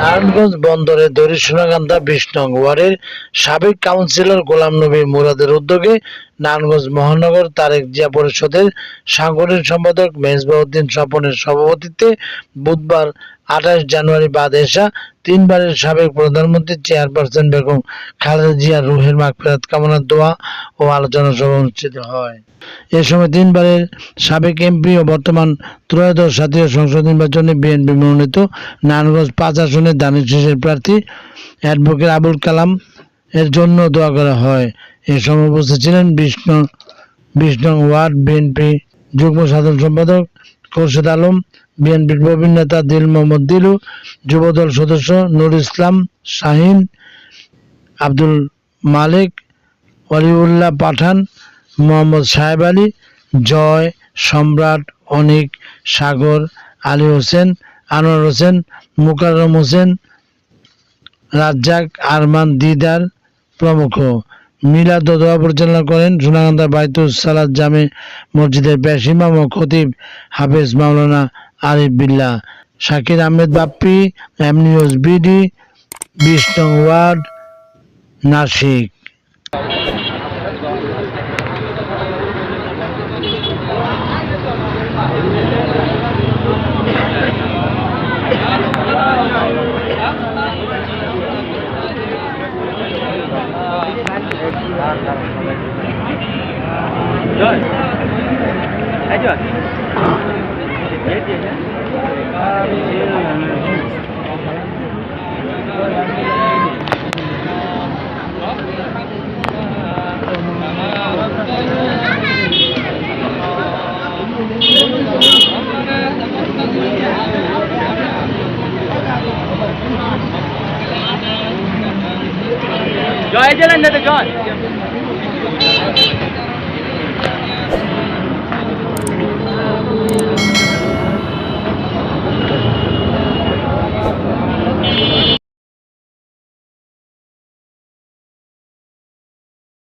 নারায়ণগঞ্জ বন্দরে দড়ি সোনাকান্দা বিশ নং ওয়ার্ডের সাবেক কাউন্সিলর গোলাম নবী মুরাদের উদ্যোগে নারায়ণগঞ্জ মহানগর তারেক জিয়া পরিষদের সাংগঠনিক সম্পাদক মেজবাউদ্দিন স্বপনের সভাপতিত্বে বুধবার আঠাশ জানুয়ারি বাদ এসা তিনবারের সাবেক প্রধানমন্ত্রী চেয়ারপারসন বেগম খালেদা জিয়া রুহের মাগফিরাত কামনার দোয়া ও আলোচনা সভা অনুষ্ঠিত হয়। এ সময় তিনবারের সাবেক এমপি ও বর্তমান ত্রয়োদশ জাতীয় সংসদ নির্বাচনে বিএনপি মনোনীত নারায়ণগঞ্জ পাঁচ আসনের দানিশ শেষের প্রার্থী অ্যাডভোকেট আবুল কালাম এর জন্য দোয়া করা হয়। এ সময় উপস্থিত ছিলেন বিষ্ণু বিষ্ণু ওয়ার্ড বিএনপি যুগ্ম সাধারণ সম্পাদক খোরশেদ আলম, বিএনপির প্রবীণ নেতা দিল মোহাম্মদ দিলু, যুবদল সদস্য নুর ইসলাম শাহিন, আব্দুল মালিক, ওয়ালিউল্লাহ পাঠান, মোহাম্মদ সাহেব আলী, জয় সম্রাট অনিক সাগর, আলী হোসেন, আনোয়ার হোসেন, মুকাররম হোসেন, রাজ্জাক আরমান দিদার প্রমুখ। মিলাদ ও দোয়া পরিচালনা করেন সোনাকান্দা বাইতুল সালাদ জামে মসজিদের পেশ ইমাম ও খতিব হাফেজ মাওলানা Arif Billah Shakir Ahmed Bappi, M news BD, বিশ নং ওয়ার্ড, নাসিক। Rồi. Thấy জয় জলেন জয়।